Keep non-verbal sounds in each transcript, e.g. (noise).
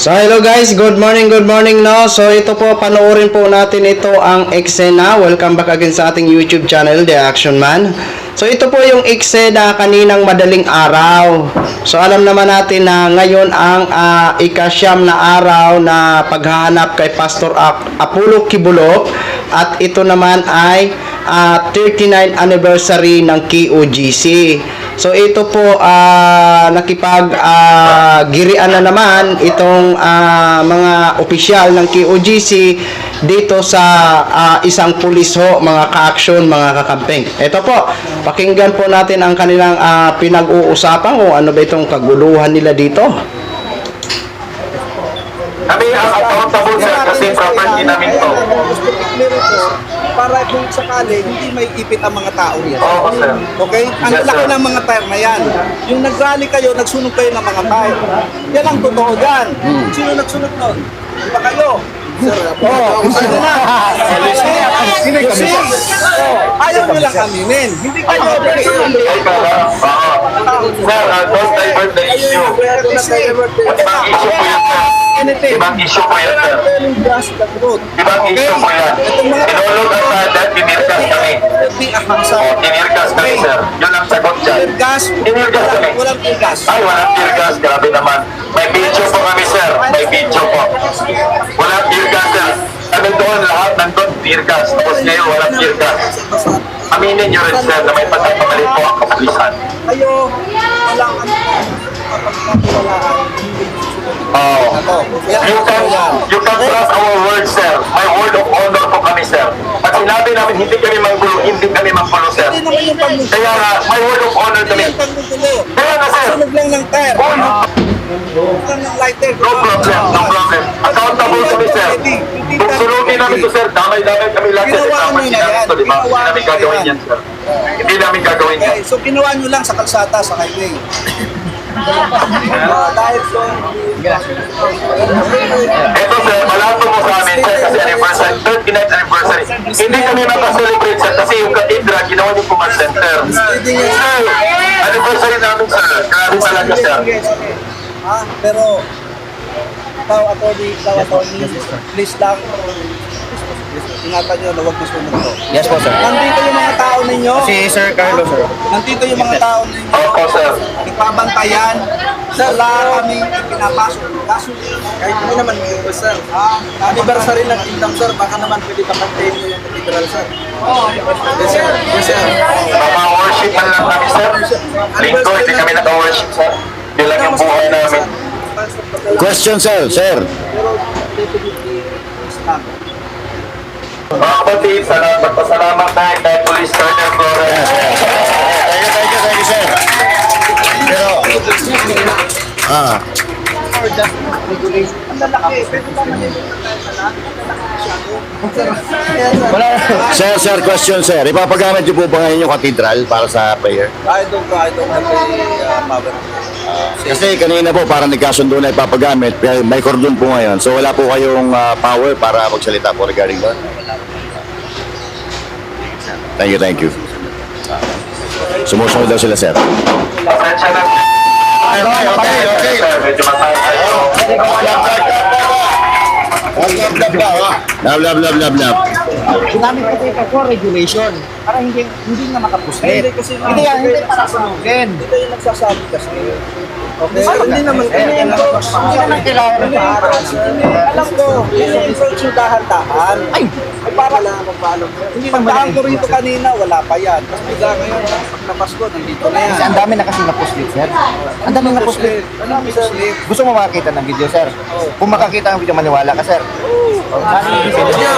So hello guys, good morning, good morning no. So ito po, panoorin po natin ito ang eksena. Welcome back again sa ating YouTube channel, The Action Man. So ito po yung eksena kaninang madaling araw. So alam naman natin na ngayon ang ah, ikasyam na araw na paghahanap kay Pastor Ap- Apollo Kibulok at ito naman ay ah, 39 anniversary ng KOGC. So ito po ah, nakipag ah, girian na naman itong ah, mga opisyal ng KOGC dito sa ah, isang pulis ho, mga ka-action, mga kakamping. Ito po, pakinggan po natin ang kanilang ah, pinag-uusapan kung ano ba itong kaguluhan nila dito. Kami ang accountable sir kasi property namin to. Para kung sakali hindi may ipit ang mga tao yan. Oo sir. Okay? Ang Yes, laki sir. ng mga tire na yan. Yung nag-rally kayo, nagsunog kayo ng mga tire. Yan ang totoo dyan. Hmm. Sino nagsunog nun? Di ba kayo? Sir, (laughs) oh, sino na? Sino kami? Oh, ayaw nyo lang aminin. Hindi kayo. Oo. Sir, uh, don't divert the issue. Ibang issue po yan sir. Anything. Ibang issue po yan sir. Just the truth. Ibang issue po yan. Inulog ang sada, tinirkas kami. Hindi ahasa. O, tinirkas kami sir. Yun ang sagot dyan. Gas. Tinirkas kami. Walang gas. Ay, walang tear gas. Grabe naman. May video po kami, sir. May video po. Walang tear gas, sir. Ano doon, lahat nandun, tear gas. Tapos ngayon, walang tear gas. Aminin nyo rin, sir, na may pagkakamali po ang kapulisan. Kayo, wala kang kapagpapawalaan. Oh. You can, you can trust our word, sir. My word of honor po kami, sir. At sinabi namin, hindi kami manggulo, hindi kami manggulo, sir. Kaya nga, my word of honor kami. Kaya nga, sir. Sunog lang ng tire. Oh, no. Problem, no problem. Accountable kami, sir. Kung sunugin namin to, sir, damay-damay kami lahat. Ginawa nyo na yan. to, di ba? Hindi namin gagawin yan. sir. Hindi namin gagawin yan. So ginawa nyo lang sa kalsada, sa highway. Ito, sir, malato mo sa amin, sir, kasi anniversary, 39th anniversary. Hindi kami makaselebrate, sir, kasi yung cathedral, ginawa niyo command center. Sir, anniversary namin, sir. Grabe talaga, sir. Ah, pero ikaw, attorney, ikaw, attorney, please lang, ingatan nyo na huwag masunog to. Yes po, sir. Nandito yung mga tao ninyo. Si Sir Carlo, sir. Nandito yung mga tao ninyo. Opo, sir. Nagpabantayan. Wala kami pinapasok. Kaso, Kahit hindi naman dito, sir. ah, Anniversary ng Kingdom, sir. Baka naman pwede pa maintain mo yung cathedral, sir. Yes, sir. Yes, sir. Mama-worship man lang kami, sir. Linggo, hindi kami naka-worship, sir. Yun lang yung buhay namin. Question, sir. Sir. pero definitely Islam. Mga kapatid, salamat, magpasalamat tayo kay Police Colonel Flores. Thank you, thank you, thank you, sir. Pero, ah, wala. Sir, sir, question, sir. Ipapagamit niyo po ba ngayon yung cathedral para sa prayer? I don't know. I don't have a uh, power. Kasi kanina po parang nagkasundo na ipapagamit. May cordon po ngayon. So wala po kayong ah, power para magsalita po regarding that? Thank you, thank you. Sumusunod daw sila, sir. Okay, okay, okay. Love, love, love, love, love. ginamit ko ito for regulation para hindi hindi na makapuslit. Hindi kasi Hindi yan, hindi para sunugin. Ito yung nagsasabi kasi. Okay, Ay, hindi naman Hindi kailangan. naman kailangan ng paaral. Alam ko, ini-approach yung dahan-dahan. Ay, Ay, para lang magpaalam. Hindi Pagdaan ko rito kanina, wala pa yan. Tapos bigla ngayon, paglapas ko, nandito na yan. kasi ang dami na kasi napuslit, sir. Ang dami na puslit. Ano ang puslit? Gusto mo makakita ng video, sir? Kung makakita ng video, maniwala ka, sir. Ah, Video!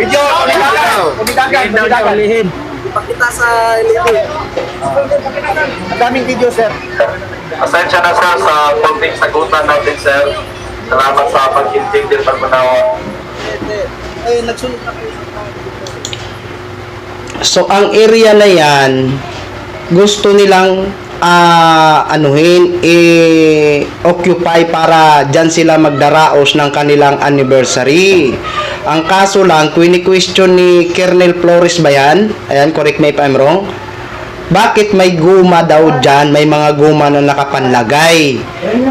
Video! Kumidagan! Kumidagan! Kumidagan! Ipakita sa LED. Ang daming video, sir. Pasensya na sir sa konting sagutan natin sir. Salamat sa pag-intindi. Hindi. Eh, nagsunod na kayo. So ang area na yan gusto nilang ah, anuhin i-occupy para diyan sila magdaraos ng kanilang anniversary. Ang kaso lang, kwini-question ni Colonel Flores ba yan? Ayan, correct me if I'm wrong. Bakit may guma daw dyan, may mga guma na nakapanlagay.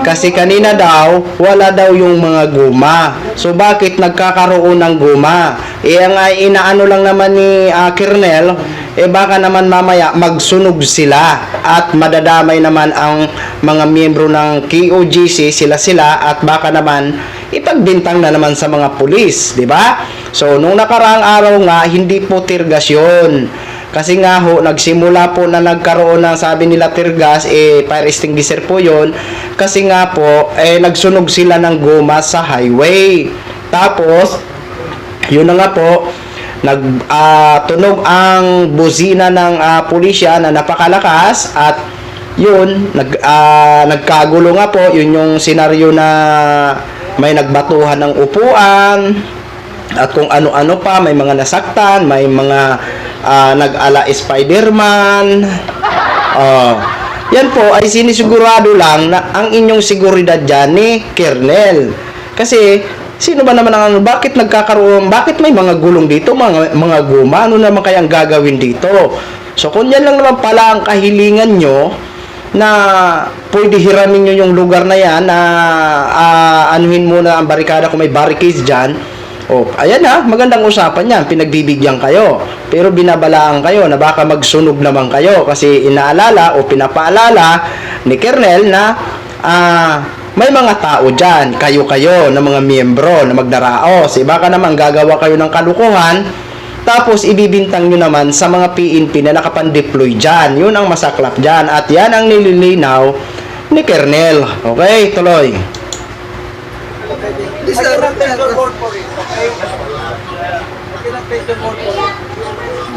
Kasi kanina daw, wala daw yung mga guma. So bakit nagkakaroon ng guma? Eh ang ah, inaano lang naman ni ah, Kernel, eh baka naman mamaya magsunog sila at madadamay naman ang mga miyembro ng KOGC sila sila at baka naman ipagbintang na naman sa mga pulis, di ba? So nung nakaraang araw nga hindi po tirgasyon. Kasi nga ho, nagsimula po na nagkaroon ng sabi nila tear gas, eh, fire extinguisher po yon Kasi nga po, eh, nagsunog sila ng goma sa highway. Tapos, yun na nga po, nag tunog ang buzina ng ah, pulisya na napakalakas at yun nag ah, nagkagulo nga po. Yun yung senaryo na may nagbatuhan ng upuan at kung ano-ano pa may mga nasaktan may mga ah, nag-ala Spider-Man oh yan po ay sinisigurado lang na ang inyong seguridad dyan ni Kernel kasi Sino ba naman ang? Bakit nagkakaroon? Bakit may mga gulong dito? Mga, mga guma? Ano naman kayang gagawin dito? So, kung yan lang naman pala ang kahilingan nyo, na pwede hiramin nyo yung lugar na yan, na ah, anuhin muna ang barikada kung may barricades dyan, o, ayan na, magandang usapan yan, pinagbibigyan kayo. Pero binabalaan kayo na baka magsunog naman kayo kasi inaalala o pinapaalala ni Kernel na ah, may mga tao dyan, kayo-kayo, na mga miyembro na magdaraos. Eh, baka naman gagawa kayo ng kalukuhan, tapos ibibintang nyo naman sa mga PNP na nakapandeploy dyan. Yun ang masaklap dyan. At yan ang nililinaw ni Kernel. Okay, tuloy. Hindi sir, Pedro Corporate, okay? Lang Pedro Corporate.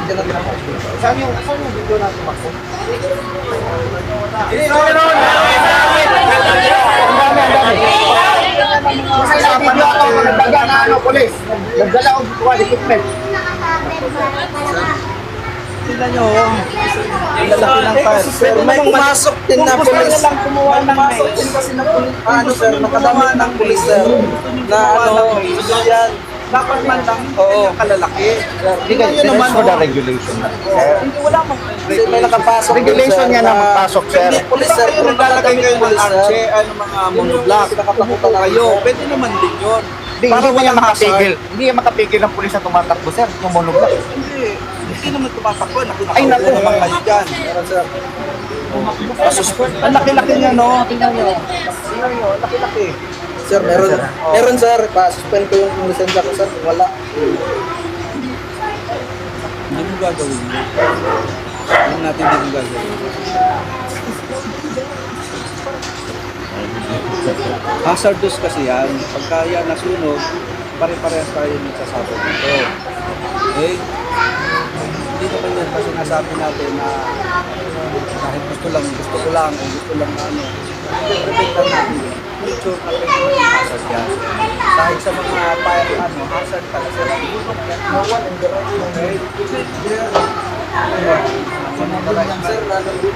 Hindi na naman. Saan yung, saan yung video natin Maxo? Kasi sa video ako, magdaga na ano, polis. Nagdala ko buwan, equipment. Tingnan nyo, ang lalaki ng fire. Pero may pumasok din na pulis. lang kumuha ng din kasi na pulis. Ano sir, nakadama ng pulis sir. Na ano, yan. Dapat man lang, oo, kalalaki. Hindi ka, Yun naman, for the oh. regulation. Hindi, wala mong Kasi may nakapasok. Regulation sir, niya na magpasok, sir. Hindi, pulis sir. Kung naglalagay kayo ng arche, ano mga monoblock, nakatakutan kayo. Pwede naman din yun. Hindi, hindi mo niya makapigil. Hindi niya makapigil ng pulis na tumatakbo, sir. Yung monoblock. Hindi. Hindi naman tumatakbo. Naku, Ay, naku. naman kayo dyan. Sir. Ang laki-laki niya, no? Tingnan niyo. Tingnan niyo, ang laki-laki. Sir, meron. Meron, sir. Pa-suspend ko yung lisensya ko, sir. Wala. Hindi mo gagawin. Hindi natin hindi mo gagawin. Hazardous kasi yan. Pagka yan nasunog, pare-parehas tayo nagsasabot nito. Okay? Hindi naman yan kasi nasabi natin na kahit gusto lang, gusto ko lang, o gusto lang na ano, lang natin yun. Make sure na pwede maging hazard yan. Dahil sa mga fire, ano, hazard talaga. No one in the right okay?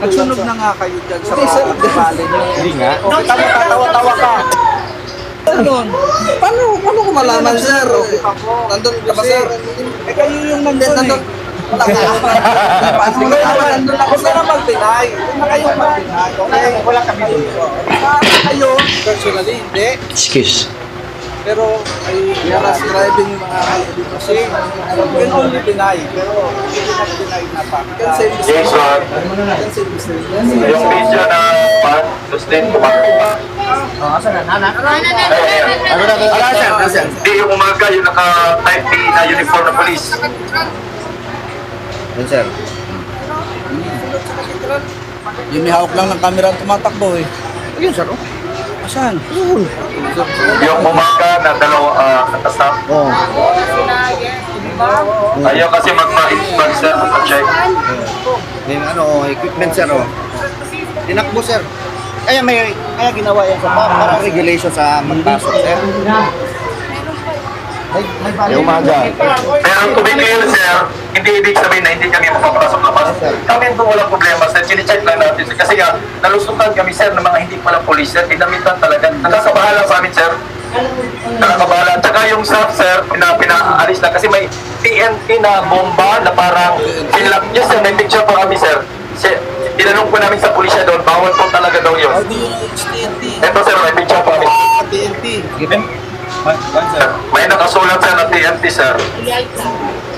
Nagsunog na nga kayo dyan sa mga kamali nyo. Hindi nga. Okay, tama, tatawa-tawa ka. Ganun. Paano, paano ko malaman, sir? Nandun ka ba, sir? Eh, kayo yung nandun, nandun. Paano mo naman ka na mag-deny. Huwag na kayo mag-deny. Okay? Wala kami doon. Para kayo, personally, hindi. Excuse. Pero ay harass driving yung mga ano dito kasi you can only deny pero you cannot deny na pa. You can say mistake. Jason, You can say mistake. yung video na pan, Justin, kumakita. Oh, saan na? Nanak? Ayan. Ano na? Wala, sir. Wala, sir. Hindi yung umaga, yung naka-type B na uniform na police. Yan, sir. Yung may hawak lang ng camera ang tumatakbo eh. Ayun, sir. oh. Asan? Yung umaga na dalawa, ah, nakasap. Oo. Ayaw kasi magpa-inspect sir, magpa-check. Yung ano, equipment, sir. Oh. Tinakbo, sir. Kaya may, kaya ginawa yan sa para, para regulation sa magpasok, sir. May, may. Yung umaga. Pero to be clear, sir, hindi ibig sabihin na hindi kami makapasok na bus. Kami doon walang problema, sir. Sinicheck lang natin. sir. Kasi nga, nalusutan kami, sir, ng mga hindi pala police, sir. Dinamitan talaga. Nakakabahala sa amin, sir. Nakakabahala. Tsaka yung staff, sir, pina, pinaalis na kasi may TNT na bomba na parang pinlock niya, sir. May picture pa kami, sir. Si, tinanong po namin sa pulisya doon, bawal po talaga daw yun. How do you TNT? Ito sir, may picture po kami. TNT. Given? Ban, ban, sir. May nakasulat sir na TNT sir.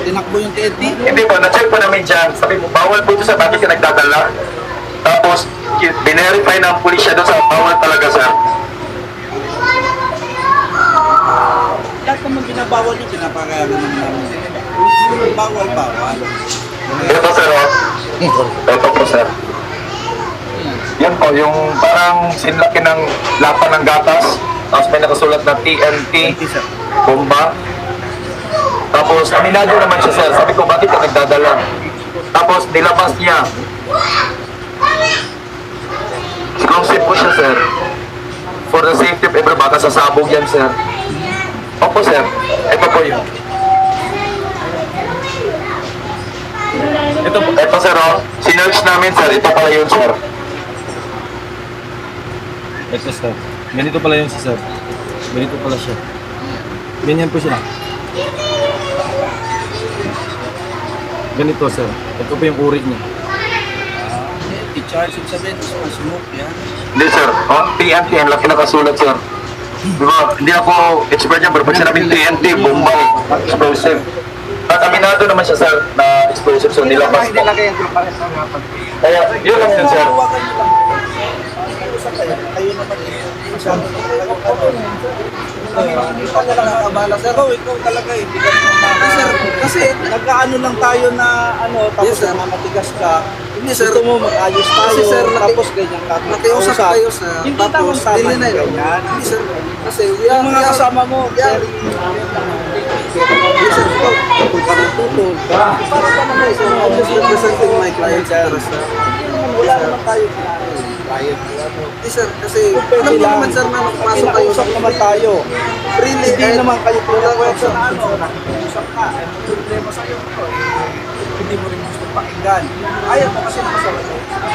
Tinakbo yung TNT? Hindi po, na-check po namin dyan. Sabi mo, bawal po ito sa bakit ka nagdadala. Tapos, binerify ng pulisya doon sa bawal talaga sir. Lahat naman binabawal yung pinapakayagan naman namin. Bawal, bawal. Ito sir, oh. Ito po sir. Yan po, yung parang sinlaki ng lapa ng gatas. Tapos may nakasulat na TNT, bomba. Tapos aminado naman siya sir. Sabi ko, bakit ka nagdadala? Tapos nilabas niya. Exclusive po siya sir. For the safety of everybody, baka sasabog yan sir. Opo sir, ito po yun. Ito, ito sir, oh. Sinerch namin sir. Ito pala yun sir. Ito, sir. Ganito pala yung si sir. Ganito pala siya. Ganyan po siya. Ganito, sir. Ito po yung uri niya. I-charge yung sabihin, smoke yan. Hindi sir, oh, TNT, ang laki nakasulat sir. Di ba, hindi ako expert yan, pero pag sinabing TNT, bomba, explosive. At aminado naman siya sir na explosive, so nilabas po. Kaya, yun lang yun sir. Huwagan niyo lang. Usap kayo. Kayo naman eh. Masyado na kayo. Na lang nakabala. Sir, ikaw, ikaw talaga eh. Hindi ka naman. Sir, kasi nagkaano lang tayo na ano, tapos yes, namatigas ka. Hindi sir. Gusto mo mag-ayos tayo. Kasi, sir, tapos ganyan ka. Nakiusap Kausap. kayo sa Hindi tapos tama na yung ganyan. Hindi sir. Kasi we Yung are, mga we are, kasama mo, Yeah. very Yes, sir. Tutol ka ng tutol. Para ka naman sir, I'm just representing my client sir. Wala naman tayo client. Hindi sir, kasi Pwede alam mo lang. naman sir na makapasok kayo Kinausap naman tayo. freely. Hindi kahit naman kayo tulad option. sa ano, nakiusap ka. Ano problema sa'yo? Hindi mo rin gusto pakinggan. Ayaw mo kasi nakasalat.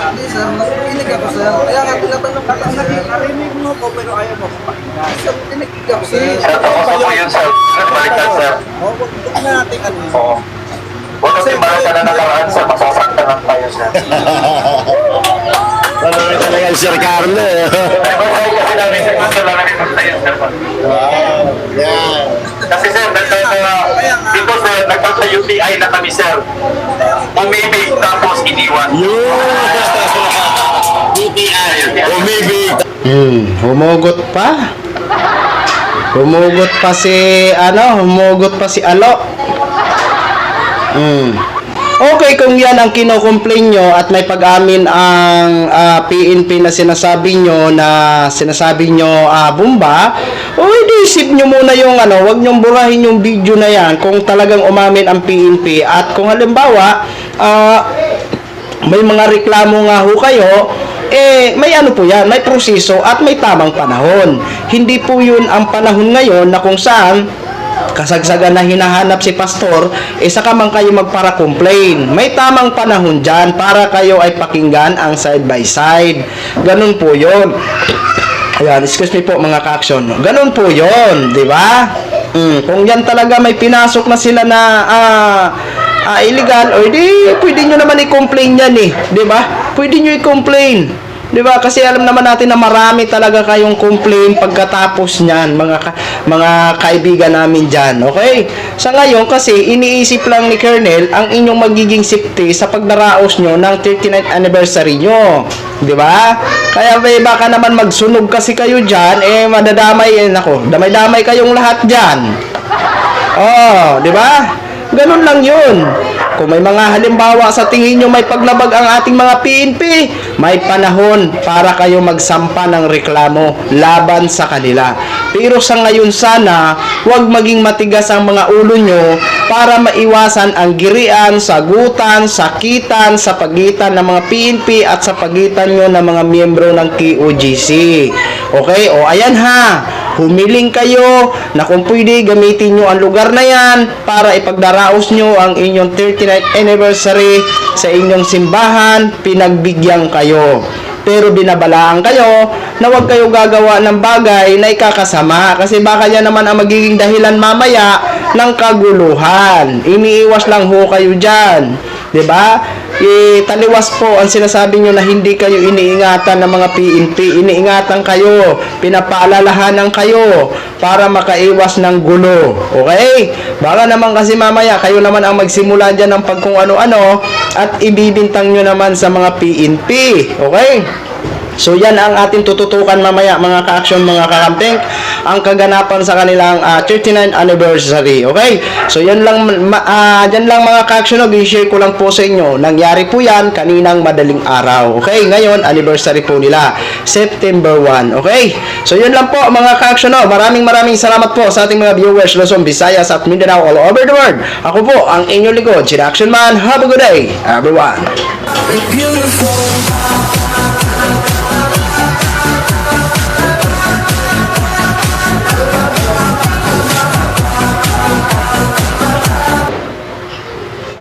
Hindi sir, nakikinig ako sir. Kaya nga tinatanong ko lang sir. Narinig mo ko pero ayaw mo ko pakinggan. Sir, tinikinig ako sir. Sir, tapos po yun sir. Sir, balikan sir. Oh, wag wag na natin ano. Oo. Huwag natin balikan na nakaraan sir, masasaktan lang tayo sir. (laughs) Ano rin talaga si Sir Carlo. eh. (laughs) Ay, kasi namin sir, gusto lang namin sir. Wow. Yan. Kasi sir, dito sir, nagtata-UTI na kami sir. Umibig tapos iniwan. Yun. (laughs) UTI. Umibig. Hmm, humugot pa. Humugot pa si ano, humugot pa si Alo. Hmm. Okay, kung yan ang kino-complain nyo at may pag-amin ang ah, PNP na sinasabi nyo na sinasabi nyo ah, bomba, o isip nyo muna yung ano, wag nyong burahin yung video na yan kung talagang umamin ang PNP at kung halimbawa, ah, may mga reklamo nga ho kayo, eh, may ano po yan, may proseso at may tamang panahon. Hindi po yun ang panahon ngayon na kung saan kasagsagan na hinahanap si pastor, eh saka man kayo magpara-complain. May tamang panahon dyan para kayo ay pakinggan ang side by side. Ganun po yun. Ayan, excuse me po mga ka-action. Ganun po yun, di ba? Mm, kung yan talaga may pinasok na sila na ah, ah, illegal, o di pwede nyo naman i-complain yan eh, di ba? Pwede nyo i-complain. Di ba? Kasi alam naman natin na marami talaga kayong complain pagkatapos niyan, mga ka- mga kaibigan namin diyan. Okay? Sa ngayon kasi iniisip lang ni Colonel ang inyong magiging safety sa pagdaraos nyo ng 39th anniversary nyo. Di ba? Kaya may baka naman magsunog kasi kayo diyan, eh madadamay eh nako, damay-damay kayong lahat diyan. Oh, di ba? Ganun lang yun. Kung may mga halimbawa sa tingin nyo may paglabag ang ating mga PNP, may panahon para kayo magsampa ng reklamo laban sa kanila. Pero sa ngayon sana, huwag maging matigas ang mga ulo nyo para maiwasan ang girian, sagutan, sakitan sa pagitan ng mga PNP at sa pagitan nyo ng mga miyembro ng KOGC. Okay? O ayan ha humiling kayo na kung pwede gamitin nyo ang lugar na yan para ipagdaraos nyo ang inyong 39th anniversary sa inyong simbahan, pinagbigyan kayo. Pero binabalaan kayo na huwag kayo gagawa ng bagay na ikakasama kasi baka yan naman ang magiging dahilan mamaya ng kaguluhan. Iniiwas lang ho kayo dyan. 'Di ba? italiwas po ang sinasabi nyo na hindi kayo iniingatan ng mga PNP. Iniingatan kayo, pinapaalalahanan kayo para makaiwas ng gulo. Okay? Baka naman kasi mamaya kayo naman ang magsimula dyan ng pag kung ano-ano at ibibintang nyo naman sa mga PNP. Okay? So yan ang ating tututukan mamaya mga ka-action, mga kakamping ang kaganapan sa kanilang ah, 39th anniversary. Okay? So yan lang ma, ah, yan lang mga ka-action, i-share ko lang po sa inyo. Nangyari po yan kaninang madaling araw. Okay? Ngayon anniversary po nila September 1. Okay? So yun lang po mga ka-action. No? Maraming maraming salamat po sa ating mga viewers Luzon, Visayas at Mindanao all over the world. Ako po ang inyong likod, si Action Man. Have a good day, everyone. Beautiful.